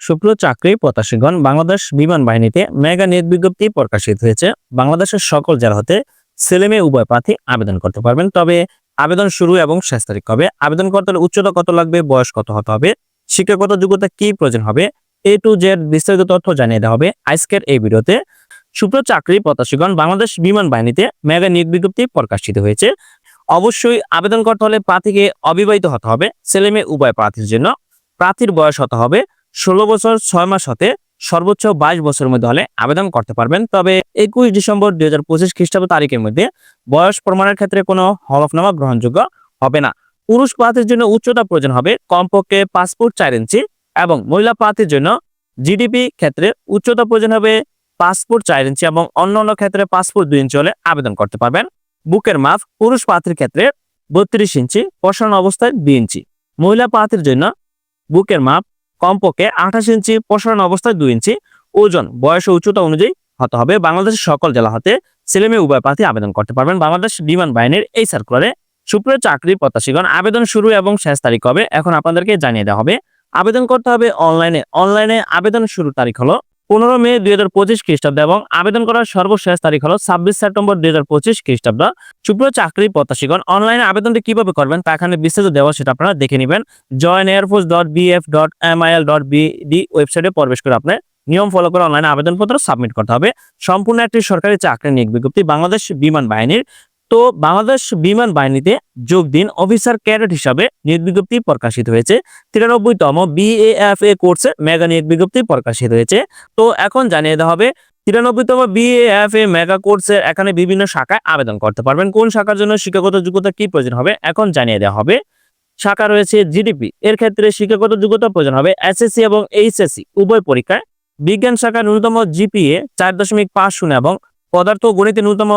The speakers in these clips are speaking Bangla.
সুপ্রিয় চাকরি প্রত্যাশীগণ বাংলাদেশ বিমান বাহিনীতে মেগা নিয়োগ বিজ্ঞপ্তি প্রকাশিত হয়েছে। বাংলাদেশের সকল জেলা হতে ছেলে মেয়ে উভয় প্রার্থী আবেদন করতে পারবেন। তবে আবেদন শুরু এবং শেষ তারিখ হবে আবেদন করতে হলে উচ্চতা কত লাগবে? বয়স কত হতে হবে? শিক্ষাগত যোগ্যতা কি প্রয়োজন হবে? এ টু জেড বিস্তারিত তথ্য জানিয়ে দেওয়া হবে আজকের এই ভিডিওতে। সুপ্রিয় চাকরি প্রত্যাশীগণ বাংলাদেশ বিমান বাহিনীতে মেগা নিয়োগ বিজ্ঞপ্তি প্রকাশিত হয়েছে। অবশ্যই আবেদন করতে হলে প্রার্থীকে অবিবাহিত হতে হবে। ছেলে মেয়ে উভয় প্রার্থীর জন্য প্রার্থীর বয়স হতে হবে ষোলো বছর, ছয় মাস হতে সর্বোচ্চ বাইশ বছরের মধ্যে হলে আবেদন করতে পারবেন। তবে একুশ ডিসেম্বর দুই হাজার পঁচিশ খ্রিস্টাব্দ তারিখের মধ্যে বয়স প্রমাণের ক্ষেত্রে কোনো হলফনামা গ্রহণযোগ্য হবে না। পুরুষ প্রার্থীর জন্য উচ্চতা প্রয়োজন হবে কমপক্ষে পাসপোর্ট চার ইঞ্চি এবং মহিলা প্রার্থীর জন্য জিডিপি ক্ষেত্রে উচ্চতা প্রয়োজন হবে পাসপোর্ট চার ইঞ্চি এবং অন্য অন্য ক্ষেত্রে পাসপোর্ট দুই ইঞ্চি হলে আবেদন করতে পারবেন। বুকের মাপ পুরুষ প্রার্থীর ক্ষেত্রে বত্রিশ ইঞ্চি প্রসারণ অবস্থায় দুই ইঞ্চি। মহিলা প্রার্থীর জন্য বুকের মাপ কমপক্ষে আঠাশ ইঞ্চি প্রসারণ অবস্থায় দুই ইঞ্চি। ওজন, বয়স ও উচ্চতা অনুযায়ী হতে হবে। বাংলাদেশের সকল জেলা হতে ছেলেমেয়ে উভয় প্রার্থী আবেদন করতে পারবেন। বাংলাদেশ বিমান বাহিনীর এই সার্কুলারে সুপ্রিয় চাকরি প্রত্যাশীগণ, আবেদন শুরু এবং শেষ তারিখ হবে এখন আপনাদেরকে জানিয়ে দেওয়া হবে। আবেদন করতে হবে অনলাইনে। অনলাইনে আবেদন শুরু তারিখ হলো পনেরো মে দুই হাজার পঁচিশ খ্রিস্টাব্দ এবং আবেদন করার সর্বশেষ তারিখ হলো ছাব্বিশ সেপ্টেম্বর দুই হাজার পঁচিশ খ্রিস্টাব্দ। সুপ্রিয় চাকরি প্রত্যাশীগণ অনলাইনে আবেদনটি কীভাবে করবেন তা এখানে বিস্তারিত দেওয়া সেটা আপনারা দেখে নেবেন। Join air force dot BF dot MIL dot BD ওয়েবসাইটে প্রবেশ করে আপনি নিয়ম ফলো করে অনলাইনে আবেদনপত্র সাবমিট করতে হবে। সম্পূর্ণ একটি সরকারি চাকরি নিয়োগ বিজ্ঞপ্তি বাংলাদেশ বিমান বাহিনীর তো বাংলাদেশ বিমান বাহিনীতে যোগ দিন অফিসার ক্যাডেট হিসাবে নিয়োগ বিজ্ঞপ্তি প্রকাশিত হয়েছে। তিরানব্বইতম বিএএফএ কোর্সে মেগা নিয়োগ বিজ্ঞপ্তি প্রকাশিত হয়েছে। তো এখন জানিয়ে দেওয়া হবে, তিরানব্বইতম বিএএফএ মেগা কোর্সের এখানে বিভিন্ন শাখায় আবেদন করতে পারবেন। কোন শাখার জন্য শিক্ষাগত যোগ্যতা কি প্রয়োজন হবে? এখন জানিয়ে দেওয়া হবে। শাখা রয়েছে জিডিপি এর ক্ষেত্রে শিক্ষাগত যোগ্যতা প্রয়োজন হবে এসএসসি এবং এইচএসসি উভয় পরীক্ষায় বিজ্ঞান শাখা ন্যূনতম জিপিএ চার দশমিক পাঁচ শূন্য এবং পদার্থ গণিতে ন্যূনতম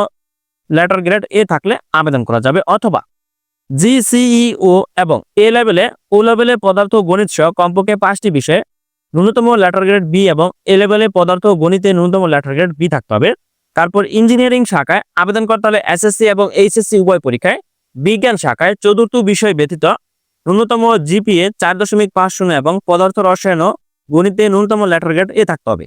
লেটার গ্রেড এ থাকলে আবেদন করা যাবে অথবা জিসিইও এবং এ লেভেলে ও লেভেলে পদার্থ গণিত সহ কমপক্ষে পাঁচটি বিষয়ে ন্যূনতম লেটার গ্রেড বি এবং এ লেভেলে পদার্থ গণিতে ন্যূনতম লেটার গ্রেড বি থাকতে হবে। তারপর ইঞ্জিনিয়ারিং শাখায় আবেদন করতে হলে এসএসসি এবং এইচএসসি উভয় পরীক্ষায়। বিজ্ঞান শাখায় চতুর্থ বিষয় ব্যতীত ন্যূনতম জিপিএ চার দশমিক পাঁচ শূন্য এবং পদার্থ রসায়ন ও গণিতে ন্যূনতম লেটার গ্রেড এ থাকতে হবে।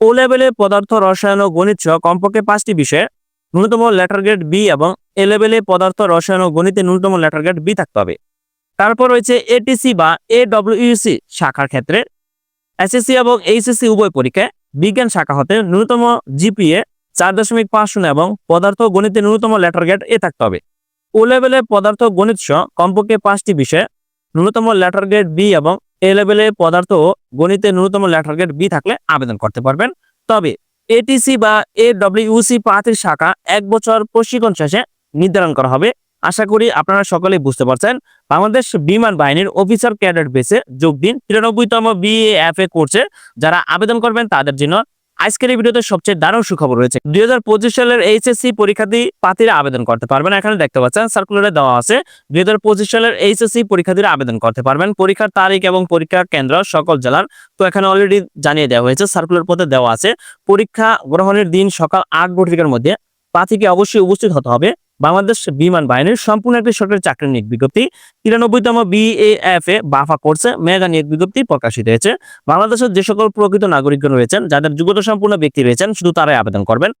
ও লেভেলে পদার্থ, রসায়ন ও গণিত সহ কমপক্ষে পাঁচটি বিষয়ে ন্যূনতম লেটার গ্রেড বি এবং এ লেভেলে পদার্থ, রসায়ন ও গণিতে ন্যূনতম লেটার গ্রেড বি থাকতে হবে। তারপর রয়েছে এটিসি বা এ ডব্লিউসি শাখার ক্ষেত্রে। এসএসসি এবং এইচএসসি উভয় পরীক্ষায় বিজ্ঞান শাখা হতে ন্যূনতম জিপিএ চার দশমিক পাঁচ শূন্য এবং পদার্থ গণিতে ন্যূনতম লেটার গ্রেড এ থাকতে হবে। ও লেভেলে পদার্থ গণিত সহ কমপক্ষে পাঁচটি বিষয়ে ন্যূনতম লেটার গ্রেড বি এবং এ লেভেলে পদার্থ ও গণিতে ন্যূনতম লেটার গ্রেড বি থাকলে আবেদন করতে পারবেন। তবে এটিসি বা এ ডব্লিউসি প্রার্থীর শাখা এক বছর প্রশিক্ষণ শেষে নির্ধারণ করা হবে। আশা করি আপনারা সকলেই বুঝতে পারছেন। বাংলাদেশ বিমান বাহিনীর অফিসার ক্যাডেট বেসে যোগ দিন। তিরানব্বইতম বিএএফএ কোর্সে যারা আবেদন করবেন তাদের জন্য আজকের এই ভিডিওতে সবচেয়ে দারুণ সুখবর রয়েছে। দুই হাজার পঁচিশ সালের এইচএসসি পরীক্ষার্থী পাতিরা আবেদন করতে পারবেন। এখানে দেখতে পাচ্ছেন সার্কুলারে দেওয়া আছে, দুই হাজার পঁচিশ সালের এইচএসসি পরীক্ষার্থীরা আবেদন করতে পারবেন। পরীক্ষার তারিখ এবং পরীক্ষা কেন্দ্র সকল জেলার, তো এখানে অলরেডি জানিয়ে দেওয়া হয়েছে সার্কুলার পথে দেওয়া আছে। পরীক্ষা গ্রহণের দিন সকাল আট ঘটিকার মধ্যে প্রার্থীকে অবশ্যই উপস্থিত হতে হবে। বাংলাদেশ বিমান বাহিনীর সম্পূর্ণ একটি সরকারি চাকরি নিয়োগ বিজ্ঞপ্তি। তিরানব্বইতম বিএএফ এ বাফা কোর্সে মেগা নিয়োগ বিজ্ঞপ্তি প্রকাশিত হয়েছে। বাংলাদেশের যে সকল প্রকৃত নাগরিকগণ রয়েছেন, যাদের যোগ্যতা সম্পূর্ণ ব্যক্তি রয়েছেন, শুধু তারাই আবেদন করবেন।